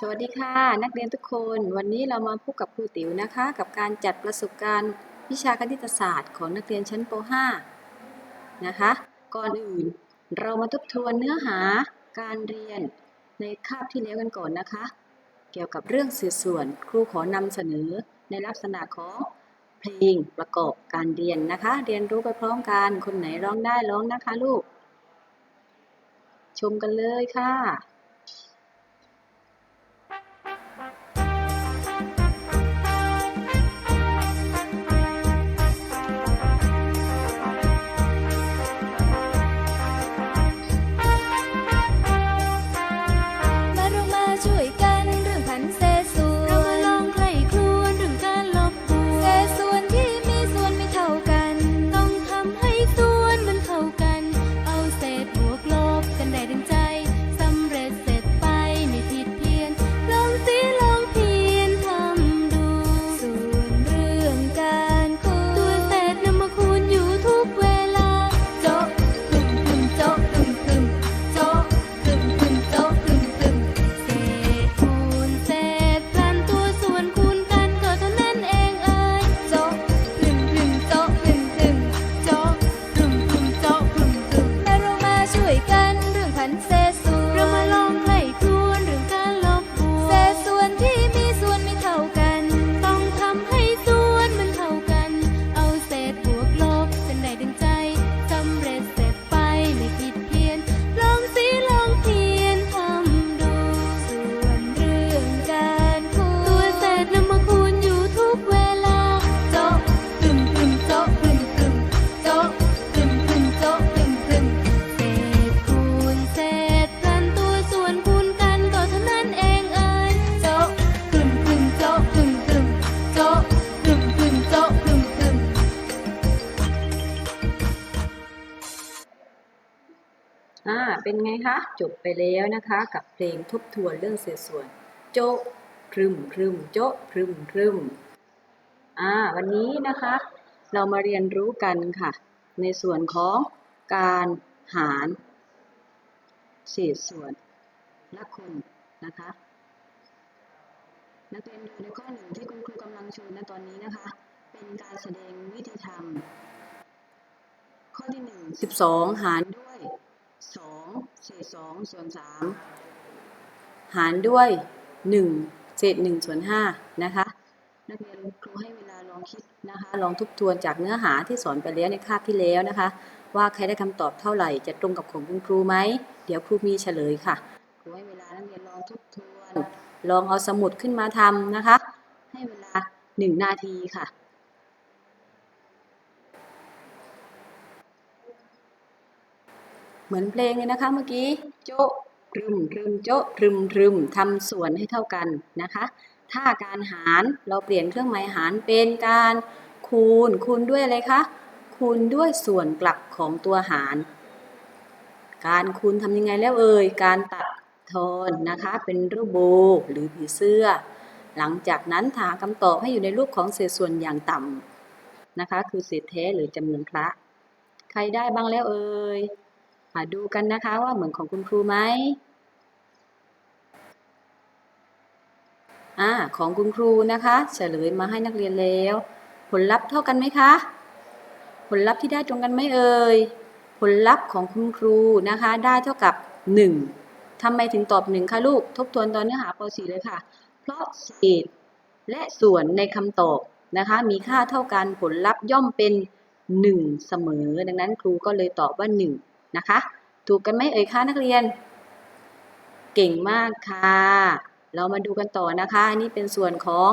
สวัสดีค่ะ นักเรียนทุกคน วันนี้เรามาพบกับครูติ๋วนะคะ กับการจัดประสบการณ์วิชาคณิตศาสตร์ของนักเรียนชั้นป .5 นะคะ ก่อนอื่นเรามาทบทวนเนื้อหาการเรียนในคาบที่แล้วกันก่อนนะคะ เกี่ยวกับเรื่องเศษส่วนครูขอนำเสนอในลักษณะของเพลงประกอบการเรียนนะคะ เรียนรู้ไปพร้อมกันคนไหนร้องได้ร้องนะคะลูก ชมกันเลยค่ะ อ่าเป็นไงคะ จบไปแล้วนะคะ กับเพลงทบทวนเรื่องเศษส่วน โจ๊ะพรึมพรึมโจ๊ะพรึมพรึมอ่าวันนี้นะคะ เรามาเรียนรู้กันค่ะ ในส่วนของการหารเศษส่วนละคนนะคะนักเรียนดูในข้อหนึ่งที่คุณครูกำลังโชว์ในตอนนี้นะคะ เป็นการแสดงวิธีทำข้อที่หนึ่งสิบสองหารด้วย สองส่วนสามหารด้วยหนึ่งเศษหนึ่งส่วนห้านะคะนักเรียนครูให้เวลาลองคิดนะคะลองทบทวนจากเนื้อหาที่สอนไปแล้วในคาบที่แล้วนะคะ ว่าใครได้คำตอบเท่าไหร่จะตรงกับของคุณครูไหมเดี๋ยวครูมีเฉลยค่ะครูให้เวลานักเรียนลองทบทวน ลองเอาสมุดขึ้นมาทำนะคะ ให้เวลาหนึ่งนาทีค่ะ เห มือนเพลงเลยนะคะเมื่อกี้โจ๊ะรึมรึมโจ๊ะรึมรึมทำส่วนให้เท่ากันนะคะ ถ้าการหารเราเปลี่ยนเครื่องหมายหารเป็นการคูณคูณด้วยอะไรคะคูณด้วยส่วนกลับของตัวหาร การคูณทำยังไงแล้วเอ่ยการตัดทอนนะคะ เป็นรูปโบหรือผีเสื้อ หลังจากนั้นหาคำตอบให้อยู่ในรูปของเศษส่วนอย่างต่ำนะคะ คือเศษแท้หรือจำนวนพระ ใครได้บ้างแล้วเอ่ย มาดูกันนะคะว่าเหมือนของคุณครูไหมอ่าของคุณครูนะคะเฉลยมาให้นักเรียนแล้ว ผลลัพธ์เท่ากันไหมคะ ผลลัพธ์ที่ได้ตรงกันไหมเอ่ยผลลัพธ์ของคุณครูนะคะ ได้เท่ากับ 1ทำไมถึงตอบ1คะลูก ทบทวนตอนเนื้อหาป .4 เลยค่ะ เพราะเศษและส่วนในคำตอบนะคะ มีค่าเท่ากันผลลัพธ์ย่อมเป็น 1 เสมอ ดังนั้นครูก็เลยตอบว่า 1 นะคะ ถูกกันไหมเอ่ยคะนักเรียน เก่งมากค่ะ เรามาดูกันต่อนะคะอันนี้เป็นส่วนของ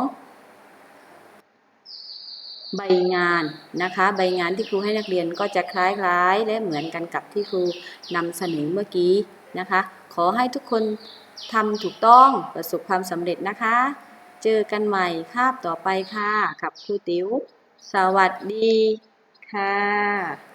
ใบงานนะคะ ใบงานที่ครูให้นักเรียนก็จะคล้ายๆ และเหมือนกันกับที่ครูนำเสนอเมื่อกี้นะคะ ขอให้ทุกคนทำถูกต้องประสบความสำเร็จนะคะ เจอกันใหม่คาบต่อไปค่ะกับครูติ๋วสวัสดีค่ะ